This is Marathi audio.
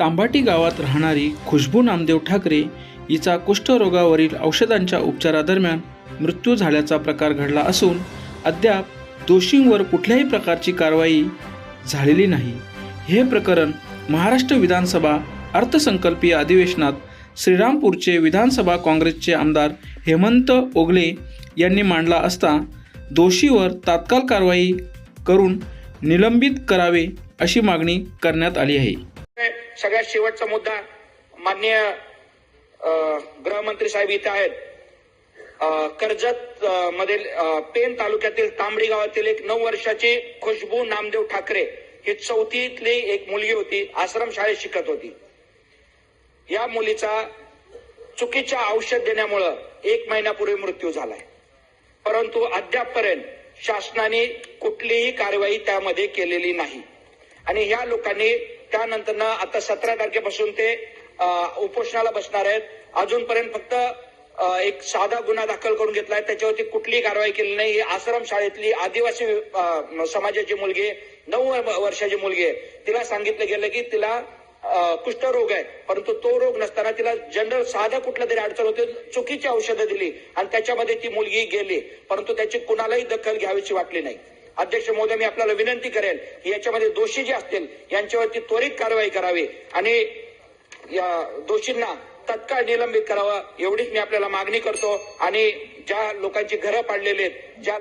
तांबाटी गावात राहणारी खुशबू नामदेव ठाकरे हिचा कुष्ठरोगावरील औषधांच्या उपचारादरम्यान मृत्यू झाल्याचा प्रकार घडला असून अद्याप दोषींवर कुठल्याही प्रकारची कारवाई झालेली नाही. हे प्रकरण महाराष्ट्र विधानसभा अर्थसंकल्पीय अधिवेशनात श्रीरामपूरचे विधानसभा काँग्रेसचे आमदार हेमंत ओगले यांनी मांडला असता दोषीवर तात्काळ कारवाई करून निलंबित करावे अशी मागणी करण्यात आली आहे. सगळ्यात शेवटचा मुद्दा माननीय गृहमंत्री साहेब इथे आहेत. कर्जत मधील पेन तालुक्यातील तांबडी गावातील एक नऊ वर्षाची खुशबू नामदेव ठाकरे ही चौथीतली एक मुलगी होती आश्रम शाळेत शिकत होती. या मुलीचा चुकीच्या औषध देण्यामुळं एक महिन्यापूर्वी मृत्यू झालाय. परंतु अद्यापपर्यंत शासनाने कुठलीही कारवाई त्यामध्ये केलेली नाही. आणि ह्या लोकांनी त्यानंतर आता सतरा तारखेपासून ते उपोषणाला बसणार आहेत. अजूनपर्यंत फक्त एक साधा गुन्हा दाखल करून घेतलाय. त्याच्यावरती कुठलीही कारवाई केली नाही. आश्रम शाळेतली आदिवासी समाजाची मुलगी नऊ वर्षाची मुलगी आहे. तिला सांगितलं गेलं की तिला कुष्ठरोग आहे. परंतु तो रोग नसताना तिला जनरल साधा कुठला तरी अडचण होते. चुकीची औषधं दिली. आणि त्याच्यामध्ये ती मुलगी गेली. परंतु त्याची कुणालाही दखल घ्यावीची वाटली नाही. अध्यक्ष महोदय मी आपल्याला विनंती करेल की याच्यामध्ये दोषी जे असतील यांच्यावरती त्वरित कारवाई करावी आणि या दोषींना तत्काळ निलंबित करावं एवढीच मी आपल्याला मागणी करतो. आणि ज्या लोकांची घरं पाडलेली आहेत ज्या